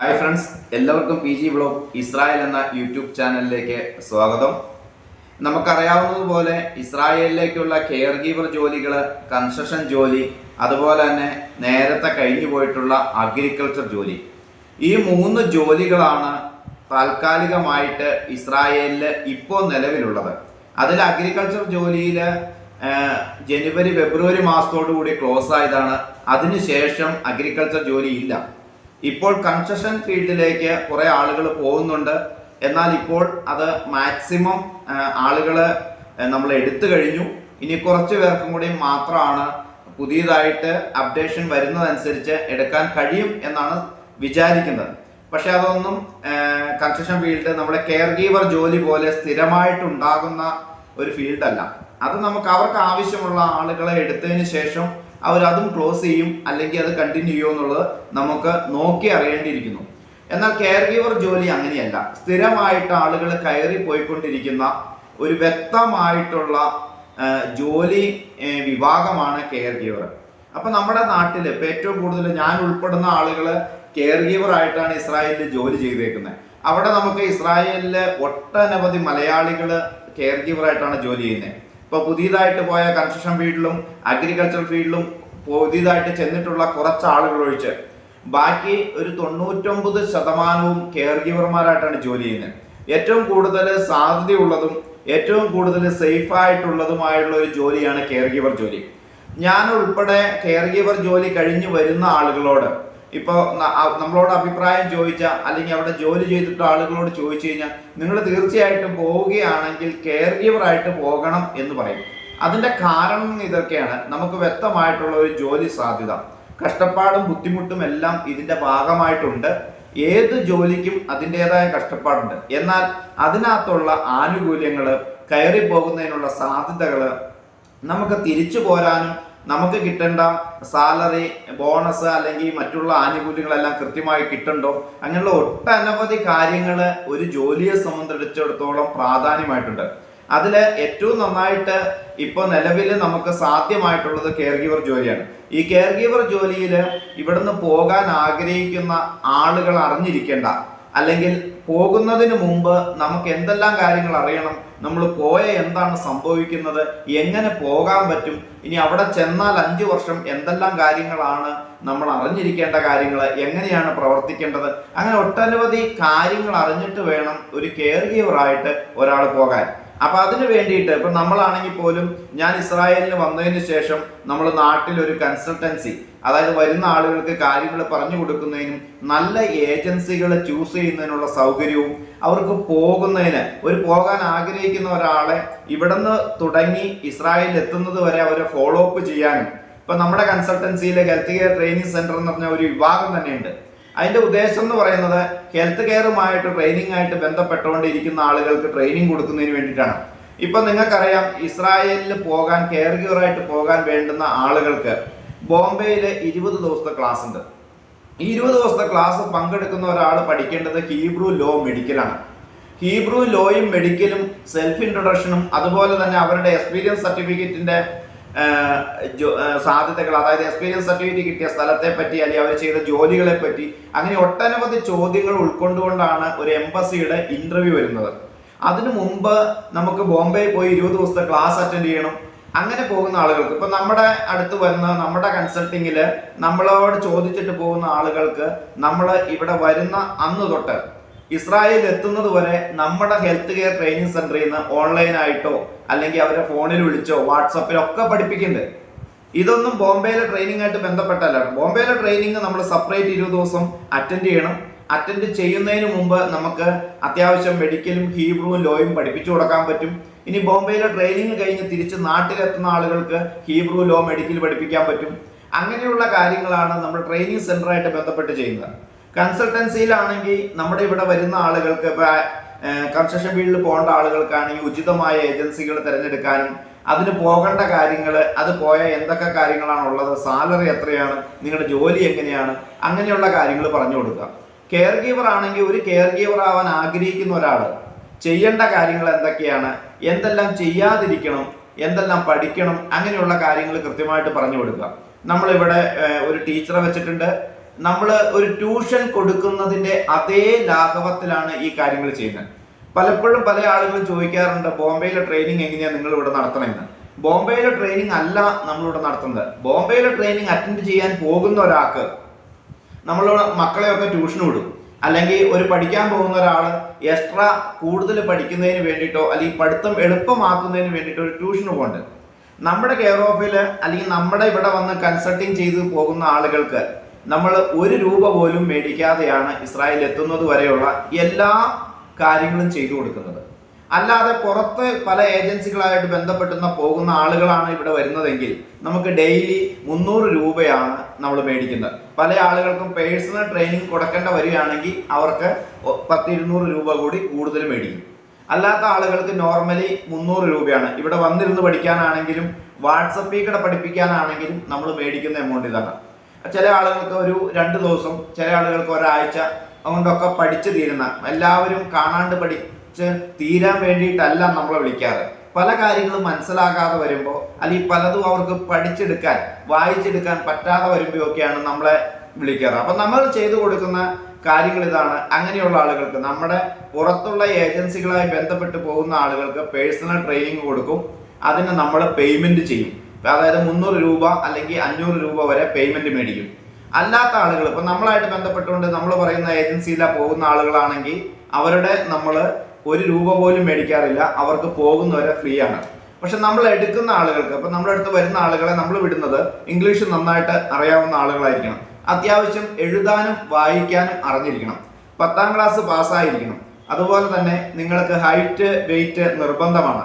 Hi friends എല്ലാവർക്കും P G blog Israel എന്ന YouTube ചാനലിലേക്ക് സ്വാഗതം. നമുക്കറിയാവുന്നതുപോലെ ഇസ്രായേലിലേക്കുള്ള കെയർ ഗീവർ ജോലികൾ കൺസ്ട്രക്ഷൻ ജോലി അതുപോലെ തന്നെ നേരത്തെ കഴിഞ്ഞു പോയിട്ടുള്ള അഗ്രികൾച്ചർ ജോലി. ഈ മൂന്ന് ജോലികളാണ് താൽക്കാലികമായിട്ട് ഇസ്രായേലിൽ ഇപ്പോൾ നിലവിലുള്ളത്. അതിൽ അഗ്രികൾച്ചർ ജോലിയിൽ ജനുവരി ഫെബ്രുവരി മാസത്തോടു കൂടി ക്ലോസ് ആയതാണ്. അതിനുശേഷം അഗ്രികൾച്ചർ ജോലി ഇല്ല. ഇപ്പോൾ കൺസ്ട്രക്ഷൻ ഫീൽഡിലേക്ക് കുറെ ആളുകൾ പോകുന്നുണ്ട്. എന്നാൽ ഇപ്പോൾ അത് മാക്സിമം ആളുകൾ നമ്മൾ എടുത്തു കഴിഞ്ഞു. ഇനി കുറച്ച് പേർക്കും കൂടി മാത്രമാണ് പുതിയതായിട്ട് അപ്ഡേഷൻ വരുന്നതനുസരിച്ച് എടുക്കാൻ കഴിയും എന്നാണ് വിചാരിക്കുന്നത്. പക്ഷെ അതൊന്നും കൺസ്ട്രക്ഷൻ ഫീൽഡ് നമ്മുടെ കെയർ ഗീവർ ജോലി പോലെ സ്ഥിരമായിട്ടുണ്ടാകുന്ന ഒരു ഫീൽഡല്ല അത് നമുക്ക് അവർക്ക് ആവശ്യമുള്ള ആളുകളെ എടുത്തതിന് ശേഷം അവർ അതും ക്ലോസ് ചെയ്യും അല്ലെങ്കിൽ അത് കണ്ടിന്യൂ ചെയ്യുമോ എന്നുള്ളത് നമുക്ക് നോക്കി അറിയേണ്ടിയിരിക്കുന്നു. എന്നാൽ കെയർ ഗീവർ ജോലി അങ്ങനെയല്ല. സ്ഥിരമായിട്ട് ആളുകൾ കയറി പോയിക്കൊണ്ടിരിക്കുന്ന ഒരു വ്യക്തമായിട്ടുള്ള ജോലി വിഭാഗമാണ് കെയർ ഗീവർ അപ്പൊ നമ്മുടെ നാട്ടിൽ ഇപ്പൊ ഏറ്റവും കൂടുതൽ ഞാൻ ഉൾപ്പെടുന്ന ആളുകൾ കെയർ ഗീവർ ആയിട്ടാണ് ഇസ്രായേലിൽ ജോലി ചെയ്തേക്കുന്നത്. അവിടെ നമുക്ക് ഇസ്രായേലിലെ ഒട്ടനവധി മലയാളികൾ കെയർ ഗീവർ ആയിട്ടാണ് ജോലി ചെയ്യുന്നത്. ഇപ്പൊ പുതിയതായിട്ട് പോയ കൺസ്ട്രക്ഷൻ ഫീൽഡിലും അഗ്രികൾച്ചർ ഫീൽഡിലും പുതിയതായിട്ട് ചെന്നിട്ടുള്ള കുറച്ച് ആളുകൾ ഒഴിച്ച് ബാക്കി ഒരു തൊണ്ണൂറ്റൊമ്പത് ശതമാനവും കെയർ ഗീവർമാരായിട്ടാണ് ജോലി ചെയ്യുന്നത്. ഏറ്റവും കൂടുതൽ സാധ്യതയുള്ളതും ഏറ്റവും കൂടുതൽ സേഫ് ആയിട്ടുള്ളതുമായുള്ള ഒരു ജോലിയാണ് കെയർ ഗീവർ ജോലി. ഞാൻ ഉൾപ്പെടെ കെയർ ഗീവർ ജോലി കഴിഞ്ഞു വരുന്ന ആളുകളോട് ഇപ്പോൾ നമ്മളോട് അഭിപ്രായം ചോദിച്ച അല്ലെങ്കിൽ അവിടെ ജോലി ചെയ്തിട്ട് ആളുകളോട് ചോദിച്ചു കഴിഞ്ഞാൽ നിങ്ങൾ തീർച്ചയായിട്ടും പോവുകയാണെങ്കിൽ കെയർ ഗിവർ ആയിട്ട് പോകണം എന്ന് പറയും. അതിന്റെ കാരണം ഇതൊക്കെയാണ്. നമുക്ക് വ്യക്തമായിട്ടുള്ള ഒരു ജോലി സാധ്യത. കഷ്ടപ്പാടും ബുദ്ധിമുട്ടും എല്ലാം ഇതിന്റെ ഭാഗമായിട്ടുണ്ട്. ഏത് ജോലിക്കും അതിന്റെതായ കഷ്ടപ്പാടുണ്ട്. എന്നാൽ അതിനകത്തുള്ള ആനുകൂല്യങ്ങൾ കയറി പോകുന്നതിനുള്ള സാധ്യതകൾ നമുക്ക് തിരിച്ചു പോരാനും നമുക്ക് കിട്ടേണ്ട സാലറി ബോണസ് അല്ലെങ്കിൽ മറ്റുള്ള ആനുകൂല്യങ്ങളെല്ലാം കൃത്യമായി കിട്ടണ്ടോ? അങ്ങനെയുള്ള ഒട്ടനവധി കാര്യങ്ങൾ ഒരു ജോലിയെ സംബന്ധിച്ചിടത്തോളം പ്രാധാന്യമായിട്ടുണ്ട്. അതിൽ ഏറ്റവും നന്നായിട്ട് ഇപ്പോൾ നിലവിൽ നമുക്ക് സാധ്യമായിട്ടുള്ളത് കെയർ ഗീവർ ജോലിയാണ്. ഈ കെയർ ഗീവർ ജോലിയിൽ ഇവിടുന്ന് പോകാൻ ആഗ്രഹിക്കുന്ന ആളുകൾ അറിഞ്ഞിരിക്കേണ്ട. അല്ലെങ്കിൽ പോകുന്നതിന് മുമ്പ് നമുക്ക് എന്തെല്ലാം കാര്യങ്ങൾ അറിയണം? നമ്മൾ പോയ എന്താണ് സംഭവിക്കുന്നത്? എങ്ങനെ പോകാൻ പറ്റും? ഇനി അവിടെ ചെന്നാൽ അഞ്ചു വർഷം എന്തെല്ലാം കാര്യങ്ങളാണ് നമ്മൾ അറിഞ്ഞിരിക്കേണ്ട കാര്യങ്ങൾ എങ്ങനെയാണ് പ്രവർത്തിക്കേണ്ടത്? അങ്ങനെ ഒട്ടനവധി കാര്യങ്ങൾ അറിഞ്ഞിട്ട് വേണം ഒരു കെയർ ഗീവറായിട്ട് ഒരാൾ പോകാൻ. അപ്പൊ അതിന് വേണ്ടിയിട്ട് ഇപ്പൊ നമ്മളാണെങ്കിൽ പോലും ഞാൻ ഇസ്രായേലിന് വന്നതിന് ശേഷം നമ്മൾ നാട്ടിൽ ഒരു കൺസൾട്ടൻസി അതായത് വരുന്ന ആളുകൾക്ക് കാര്യങ്ങൾ പറഞ്ഞു കൊടുക്കുന്നതിനും നല്ല ഏജൻസികൾ ചൂസ് ചെയ്യുന്നതിനുള്ള സൗകര്യവും അവർക്ക് പോകുന്നതിന് ഒരു പോകാൻ ആഗ്രഹിക്കുന്ന ഒരാളെ ഇവിടുന്ന് തുടങ്ങി ഇസ്രായേലിൽ എത്തുന്നത് വരെ അവരെ ഫോളോ അപ്പ് ചെയ്യാനും. ഇപ്പൊ നമ്മുടെ കൺസൾട്ടൻസിയിലെ ഹെൽത്ത് കെയർ ട്രെയിനിങ് സെന്റർ എന്ന് പറഞ്ഞ ഒരു വിഭാഗം തന്നെയുണ്ട്. അതിന്റെ ഉദ്ദേശം എന്ന് പറയുന്നത് ഹെൽത്ത് കെയറുമായിട്ട് ട്രെയിനിങ് ആയിട്ട് ബന്ധപ്പെട്ടുകൊണ്ടിരിക്കുന്ന ആളുകൾക്ക് ട്രെയിനിങ് കൊടുക്കുന്നതിന് വേണ്ടിയിട്ടാണ്. ഇപ്പൊ നിങ്ങൾക്കറിയാം ഇസ്രായേലിൽ പോകാൻ കെയർ ഗിയറായിട്ട് പോകാൻ വേണ്ടുന്ന ആളുകൾക്ക് ബോംബെയിൽ ഇരുപത് ദിവസത്തെ ക്ലാസ് ഉണ്ട്. ഈ ഇരുപത് ദിവസത്തെ ക്ലാസ് പങ്കെടുക്കുന്ന ഒരാൾ പഠിക്കേണ്ടത് ഹീബ്രു ലോ മെഡിക്കലാണ് ഹീബ്രു ലോയും മെഡിക്കലും സെൽഫ് ഇൻട്രൊഡക്ഷനും അതുപോലെ തന്നെ അവരുടെ എക്സ്പീരിയൻസ് സർട്ടിഫിക്കറ്റിന്റെ സാധ്യതകൾ അതായത് എക്സ്പീരിയൻസ് സർട്ടിഫിക്കറ്റ് കിട്ടിയ സ്ഥലത്തെ പറ്റി അല്ലെങ്കിൽ അവർ ചെയ്ത ജോലികളെ പറ്റി അങ്ങനെ ഒട്ടനവധി ചോദ്യങ്ങൾ ഉൾക്കൊണ്ടുകൊണ്ടാണ് ഒരു എംബസിയുടെ ഇന്റർവ്യൂ വരുന്നത്. അതിനു മുമ്പ് നമുക്ക് ബോംബെ പോയി ഇരുപത് ദിവസത്തെ ക്ലാസ് അറ്റൻഡ് ചെയ്യണം. അങ്ങനെ പോകുന്ന ആളുകൾക്ക് ഇപ്പൊ നമ്മുടെ അടുത്ത് വന്ന് നമ്മുടെ കൺസൾട്ടിങ്ങിൽ നമ്മളോട് ചോദിച്ചിട്ട് പോകുന്ന ആളുകൾക്ക് നമ്മൾ ഇവിടെ വരുന്ന അന്ന് തൊട്ട് ഇസ്രായേലിൽ എത്തുന്നത് വരെ നമ്മുടെ ഹെൽത്ത് കെയർ ട്രെയിനിങ് സെന്ററിൽ നിന്ന് ഓൺലൈനായിട്ടോ അല്ലെങ്കിൽ അവരെ ഫോണിൽ വിളിച്ചോ വാട്സപ്പിലോ ഒക്കെ പഠിപ്പിക്കുന്നുണ്ട്. ഇതൊന്നും ബോംബെയിലെ ട്രെയിനിങ് ആയിട്ട് ബന്ധപ്പെട്ടല്ല ബോംബെയിലെ ട്രെയിനിങ് നമ്മൾ സെപ്പറേറ്റ് ഇരുപത് ദിവസം അറ്റൻഡ് ചെയ്യണം. അറ്റൻഡ് ചെയ്യുന്നതിന് മുമ്പ് നമുക്ക് അത്യാവശ്യം മെഡിക്കലും ഹീബ്രുവും ലോയും പഠിപ്പിച്ചു കൊടുക്കാൻ പറ്റും. ഇനി ബോംബെയിലെ ട്രെയിനിങ് കഴിഞ്ഞ് തിരിച്ച് നാട്ടിലെത്തുന്ന ആളുകൾക്ക് ഹീബ്രു ലോ മെഡിക്കൽ പഠിപ്പിക്കാൻ പറ്റും. അങ്ങനെയുള്ള കാര്യങ്ങളാണ് നമ്മൾ ട്രെയിനിങ് സെന്ററായിട്ട് ബന്ധപ്പെട്ട് ചെയ്യുന്നത്. കൺസൾട്ടൻസിയിലാണെങ്കിൽ നമ്മുടെ ഇവിടെ വരുന്ന ആളുകൾക്ക് ഇപ്പോൾ കൺസ്ട്രക്ഷൻ ഫീൽഡിൽ പോകേണ്ട ആളുകൾക്കാണെങ്കിൽ ഉചിതമായ ഏജൻസികൾ തിരഞ്ഞെടുക്കാനും അതിന് പോകേണ്ട കാര്യങ്ങൾ അത് പോയ എന്തൊക്കെ കാര്യങ്ങളാണ് ഉള്ളത് സാലറി എത്രയാണ് നിങ്ങളുടെ ജോലി എങ്ങനെയാണ് അങ്ങനെയുള്ള കാര്യങ്ങൾ പറഞ്ഞു കൊടുക്കുക. കെയർ ഗീവർ ആണെങ്കിൽ ഒരു കെയർ ഗീവർ ആവാൻ ആഗ്രഹിക്കുന്ന ഒരാൾ ചെയ്യേണ്ട കാര്യങ്ങൾ എന്തൊക്കെയാണ് എന്തെല്ലാം ചെയ്യാതിരിക്കണം എന്തെല്ലാം പഠിക്കണം അങ്ങനെയുള്ള കാര്യങ്ങൾ കൃത്യമായിട്ട് പറഞ്ഞു കൊടുക്കുക. നമ്മളിവിടെ ഒരു ടീച്ചറെ വെച്ചിട്ടുണ്ട്. നമ്മൾ ഒരു ട്യൂഷൻ കൊടുക്കുന്നതിന്റെ അതേ ലാഘവത്തിലാണ് ഈ കാര്യങ്ങൾ ചെയ്യുന്നത്. പലപ്പോഴും പല ആളുകളും ചോദിക്കാറുണ്ട് ബോംബെയിലെ ട്രെയിനിങ് എങ്ങനെയാണ് നിങ്ങൾ ഇവിടെ നടത്തണമെന്ന് ബോംബെയിലെ ട്രെയിനിങ് അല്ല നമ്മളിവിടെ നടത്തുന്നത്. ബോംബെയിലെ ട്രെയിനിങ് അറ്റൻഡ് ചെയ്യാൻ പോകുന്ന ഒരാൾക്ക് നമ്മളോട് മക്കളെയൊക്കെ ട്യൂഷൻ വിടും. അല്ലെങ്കിൽ ഒരു പഠിക്കാൻ പോകുന്ന ഒരാൾ എക്സ്ട്രാ കൂടുതൽ പഠിക്കുന്നതിന് വേണ്ടിയിട്ടോ അല്ലെങ്കിൽ പഠിത്തം എളുപ്പമാക്കുന്നതിന് വേണ്ടിയിട്ടോ ഒരു ട്യൂഷന് പോകേണ്ടത് നമ്മുടെ കെയർ ഓഫിൽ അല്ലെങ്കിൽ നമ്മുടെ ഇവിടെ വന്ന് കൺസൾട്ടിങ് ചെയ്ത് പോകുന്ന ആളുകൾക്ക് നമ്മൾ ഒരു രൂപ പോലും മേടിക്കാതെയാണ് ഇസ്രായേൽ എത്തുന്നത് വരെയുള്ള എല്ലാ കാര്യങ്ങളും ചെയ്തു കൊടുക്കുന്നത്. അല്ലാതെ പുറത്ത് പല ഏജൻസികളായിട്ട് ബന്ധപ്പെട്ടുന്ന പോകുന്ന ആളുകളാണ് ഇവിടെ വരുന്നതെങ്കിൽ നമുക്ക് ഡെയിലി മുന്നൂറ് രൂപയാണ് നമ്മൾ മേടിക്കുന്നത്. പല ആളുകൾക്കും പേഴ്സണൽ ട്രെയിനിങ് കൊടുക്കേണ്ട വരികയാണെങ്കിൽ അവർക്ക് പത്തിരുന്നൂറ് രൂപ കൂടി കൂടുതൽ മേടിക്കും. അല്ലാത്ത ആളുകൾക്ക് നോർമലി മുന്നൂറ് രൂപയാണ്. ഇവിടെ വന്നിരുന്ന് പഠിക്കാനാണെങ്കിലും വാട്സപ്പിൽ കൂടെ പഠിപ്പിക്കാനാണെങ്കിലും നമ്മൾ മേടിക്കുന്ന എമൗണ്ട് ഇതാണ്. ചില ആളുകൾക്ക് ഒരു രണ്ട് ദിവസം ചില ആളുകൾക്ക് ഒരാഴ്ച അതുകൊണ്ടൊക്കെ പഠിച്ചു തീരുന്ന എല്ലാവരും കാണാണ്ട് പഠിച്ച് തീരാൻ വേണ്ടിയിട്ടല്ല നമ്മളെ വിളിക്കാറ്. പല കാര്യങ്ങളും മനസ്സിലാകാതെ വരുമ്പോൾ അല്ലെങ്കിൽ പലതും അവർക്ക് പഠിച്ചെടുക്കാൻ വായിച്ചെടുക്കാൻ പറ്റാതെ വരുമ്പോഴൊക്കെയാണ് നമ്മളെ വിളിക്കാറ്. അപ്പം നമ്മൾ ചെയ്തു കൊടുക്കുന്ന കാര്യങ്ങൾ ഇതാണ്. അങ്ങനെയുള്ള ആളുകൾക്ക് നമ്മുടെ പുറത്തുള്ള ഏജൻസികളായി ബന്ധപ്പെട്ട് പോകുന്ന ആളുകൾക്ക് പേഴ്സണൽ ട്രെയിനിങ് കൊടുക്കും. അതിന് നമ്മൾ പേയ്മെന്റ് ചെയ്യും. അതായത് മുന്നൂറ് രൂപ അല്ലെങ്കിൽ അഞ്ഞൂറ് രൂപ വരെ പേയ്മെന്റ് മേടിക്കും. അല്ലാത്ത ആളുകൾ ഇപ്പൊ നമ്മളായിട്ട് ബന്ധപ്പെട്ടുകൊണ്ട് നമ്മൾ പറയുന്ന ഏജൻസിയിലാണ് പോകുന്ന ആളുകളാണെങ്കിൽ അവരുടെ നമ്മൾ ഒരു രൂപ പോലും മേടിക്കാറില്ല അവർക്ക് പോകുന്നവരെ ഫ്രീ ആണ്. പക്ഷെ നമ്മൾ എടുക്കുന്ന ആളുകൾക്ക് ഇപ്പൊ നമ്മുടെ അടുത്ത് വരുന്ന ആളുകളെ നമ്മൾ വിടുന്നത് ഇംഗ്ലീഷ് നന്നായിട്ട് അറിയാവുന്ന ആളുകളായിരിക്കണം. അത്യാവശ്യം എഴുതാനും വായിക്കാനും അറിഞ്ഞിരിക്കണം. പത്താം ക്ലാസ് പാസ്സായിരിക്കണം അതുപോലെ തന്നെ നിങ്ങൾക്ക് ഹൈറ്റ് വെയിറ്റ് നിർബന്ധമാണ്.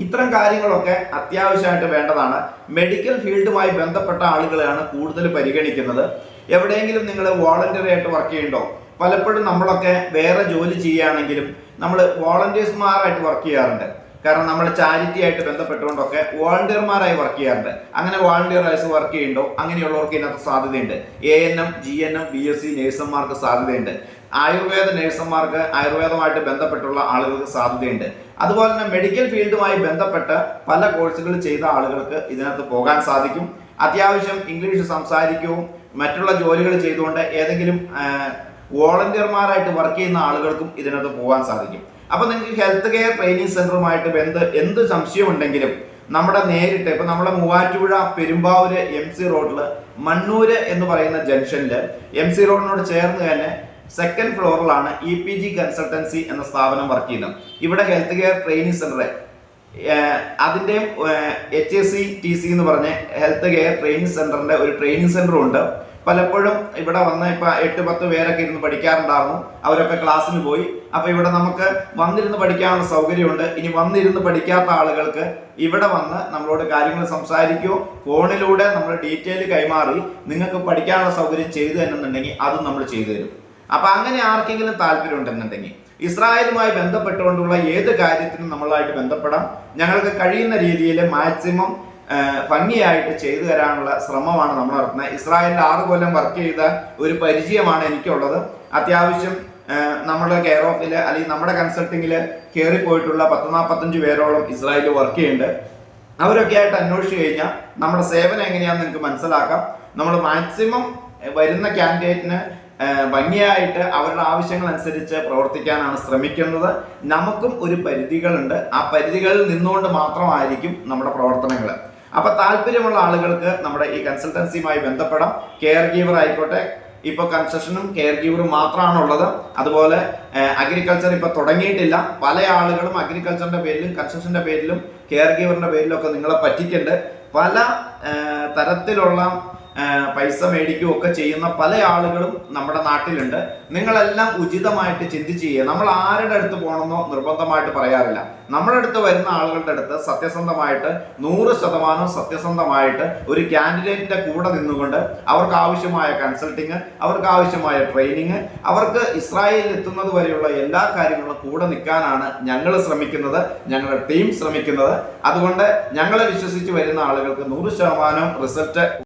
ഇത്തരം കാര്യങ്ങളൊക്കെ അത്യാവശ്യമായിട്ട് വേണ്ടതാണ്. മെഡിക്കൽ ഫീൽഡുമായി ബന്ധപ്പെട്ട ആളുകളെയാണ് കൂടുതൽ പരിഗണിക്കുന്നത്. എവിടെയെങ്കിലും നിങ്ങൾ വോളണ്ടറി ആയിട്ട് വർക്ക് ചെയ്യണ്ടോ പലപ്പോഴും നമ്മളൊക്കെ വേറെ ജോലി ചെയ്യുകയാണെങ്കിലും നമ്മൾ വോളണ്ടിയേഴ്സ്മാരായിട്ട് വർക്ക് ചെയ്യാറുണ്ട്. കാരണം നമ്മൾ ചാരിറ്റി ആയിട്ട് ബന്ധപ്പെട്ടുകൊണ്ടൊക്കെ വോളണ്ടിയർമാരായി വർക്ക് ചെയ്യാറുണ്ട്. അങ്ങനെ വോളണ്ടിയറായിട്ട് വർക്ക് ചെയ്യുന്നുണ്ടോ? അങ്ങനെയുള്ളവർക്ക് ഇതിനകത്ത് സാധ്യതയുണ്ട്. A N M G N M B S C നേഴ്സന്മാർക്ക് സാധ്യതയുണ്ട്. ആയുർവേദ നഴ്സുമാർക്ക് ആയുർവേദമായിട്ട് ബന്ധപ്പെട്ടുള്ള ആളുകൾക്ക് സാധ്യതയുണ്ട്. അതുപോലെ തന്നെ മെഡിക്കൽ ഫീൽഡുമായി ബന്ധപ്പെട്ട് പല കോഴ്സുകൾ ചെയ്ത ആളുകൾക്ക് ഇതിനകത്ത് പോകാൻ സാധിക്കും. അത്യാവശ്യം ഇംഗ്ലീഷ് സംസാരിക്കുകയും മറ്റുള്ള ജോലികൾ ചെയ്തുകൊണ്ട് ഏതെങ്കിലും വോളണ്ടിയർമാരായിട്ട് വർക്ക് ചെയ്യുന്ന ആളുകൾക്കും ഇതിനകത്ത് പോകാൻ സാധിക്കും. അപ്പോൾ നിങ്ങൾക്ക് ഹെൽത്ത് കെയർ ട്രെയിനിങ് സെന്ററുമായിട്ട് ബന്ധ എന്ത് സംശയം ഉണ്ടെങ്കിലും നമ്മുടെ നേരിട്ട് ഇപ്പം നമ്മുടെ മൂവാറ്റുപുഴ പെരുമ്പാവൂര് എം സി റോഡിൽ മണ്ണൂര് എന്ന് പറയുന്ന ജംഗ്ഷനിൽ എം സി റോഡിനോട് ചേർന്ന് തന്നെ സെക്കൻഡ് ഫ്ലോറിലാണ് ഇ പി ജി കൺസൾട്ടൻസി എന്ന സ്ഥാപനം വർക്ക് ചെയ്യുന്നത്. ഇവിടെ ഹെൽത്ത് കെയർ ട്രെയിനിങ് സെന്റർ അതിന്റെ H S C T C എന്ന് പറഞ്ഞ് ഹെൽത്ത് കെയർ ട്രെയിനിങ് സെന്ററിന്റെ ഒരു ട്രെയിനിങ് സെന്ററും ഉണ്ട്. പലപ്പോഴും ഇവിടെ വന്ന് ഇപ്പോൾ എട്ട് പത്ത് പേരൊക്കെ ഇരുന്ന് പഠിക്കാറുണ്ടായിരുന്നു. അവരൊക്കെ ക്ലാസ്സിന് പോയി. അപ്പോൾ ഇവിടെ നമുക്ക് വന്നിരുന്ന് പഠിക്കാനുള്ള സൗകര്യമുണ്ട്. ഇനി വന്നിരുന്ന് പഠിക്കാത്ത ആളുകൾക്ക് ഇവിടെ വന്ന് നമ്മളോട് കാര്യങ്ങൾ സംസാരിക്കുകയോ ഫോണിലൂടെ നമ്മൾ ഡീറ്റെയിൽ കൈമാറി നിങ്ങൾക്ക് പഠിക്കാനുള്ള സൗകര്യം ചെയ്തു തന്നെന്നുണ്ടെങ്കിൽ അതും നമ്മൾ ചെയ്തു തരും. അപ്പൊ അങ്ങനെ ആർക്കെങ്കിലും താല്പര്യം ഉണ്ടെന്നുണ്ടെങ്കിൽ ഇസ്രായേലുമായി ബന്ധപ്പെട്ടുകൊണ്ടുള്ള ഏത് കാര്യത്തിനും നമ്മളായിട്ട് ബന്ധപ്പെടാം. ഞങ്ങൾക്ക് കഴിയുന്ന രീതിയിൽ മാക്സിമം ഭംഗിയായിട്ട് ചെയ്തു തരാനുള്ള ശ്രമമാണ് നമ്മൾ നടത്തുന്നത്. ഇസ്രായേലിൽ ആറ് കൊല്ലം വർക്ക് ചെയ്ത ഒരു പരിചയമാണ് എനിക്കുള്ളത്. അത്യാവശ്യം നമ്മുടെ കെയർ ഓഫിൽ അല്ലെങ്കിൽ നമ്മുടെ കൺസൾട്ടിങ്ങിൽ കയറി പോയിട്ടുള്ള പത്ത് നാൽപ്പത്തഞ്ച് പേരോളം ഇസ്രായേലിൽ വർക്ക് ചെയ്യുന്നുണ്ട്. അവരൊക്കെ ആയിട്ട് അന്വേഷിച്ച് കഴിഞ്ഞാൽ നമ്മുടെ സേവനം എങ്ങനെയാണെന്ന് നിങ്ങൾക്ക് മനസ്സിലാക്കാം. നമ്മൾ മാക്സിമം വരുന്ന ക്യാൻഡിഡേറ്റിന് ഭംഗിയായിട്ട് അവരുടെ ആവശ്യങ്ങൾ അനുസരിച്ച് പ്രവർത്തിക്കാനാണ് ശ്രമിക്കുന്നത്. നമുക്കും ഒരു പരിധികളുണ്ട്. ആ പരിധികളിൽ നിന്നുകൊണ്ട് മാത്രമായിരിക്കും നമ്മുടെ പ്രവർത്തനങ്ങൾ. അപ്പൊ താല്പര്യമുള്ള ആളുകൾക്ക് നമ്മുടെ ഈ കൺസൾട്ടൻസിയുമായി ബന്ധപ്പെടാം. കെയർ ഗീവർ ആയിക്കോട്ടെ. ഇപ്പൊ കൺസ്ട്രക്ഷനും കെയർ ഗീവറും മാത്രമാണുള്ളത്. അതുപോലെ അഗ്രികൾച്ചർ ഇപ്പൊ തുടങ്ങിയിട്ടില്ല. പല ആളുകളും അഗ്രികൾച്ചറിന്റെ പേരിലും കൺസ്ട്രക്ഷന്റെ പേരിലും കെയർ ഗീവറിന്റെ പേരിലും ഒക്കെ നിങ്ങളെ പറ്റിക്കുന്നുണ്ട് പല തരത്തിലുള്ള പൈസ മേടിക്കുകയും ഒക്കെ ചെയ്യുന്ന പല ആളുകളും നമ്മുടെ നാട്ടിലുണ്ട്. നിങ്ങളെല്ലാം ഉചിതമായിട്ട് ചിന്തിച്ച് ചെയ്യുക. നമ്മൾ ആരുടെ അടുത്ത് പോകണമെന്നോ നിർബന്ധമായിട്ട് പറയാറില്ല. നമ്മുടെ അടുത്ത് വരുന്ന ആളുകളുടെ അടുത്ത് സത്യസന്ധമായിട്ട് നൂറ് ശതമാനം സത്യസന്ധമായിട്ട് ഒരു കാൻഡിഡേറ്റിന്റെ കൂടെ നിന്നുകൊണ്ട് അവർക്ക് ആവശ്യമായ കൺസൾട്ടിങ് അവർക്ക് ആവശ്യമായ ട്രെയിനിങ് അവർക്ക് ഇസ്രായേലിൽ എത്തുന്നത് വരെയുള്ള എല്ലാ കാര്യങ്ങളും കൂടെ നിൽക്കാനാണ് ഞങ്ങൾ ശ്രമിക്കുന്നത് ഞങ്ങളുടെ ടീം ശ്രമിക്കുന്നത്. അതുകൊണ്ട് ഞങ്ങളെ വിശ്വസിച്ച് വരുന്ന ആളുകൾക്ക് നൂറ് ശതമാനം റിസൾട്ട്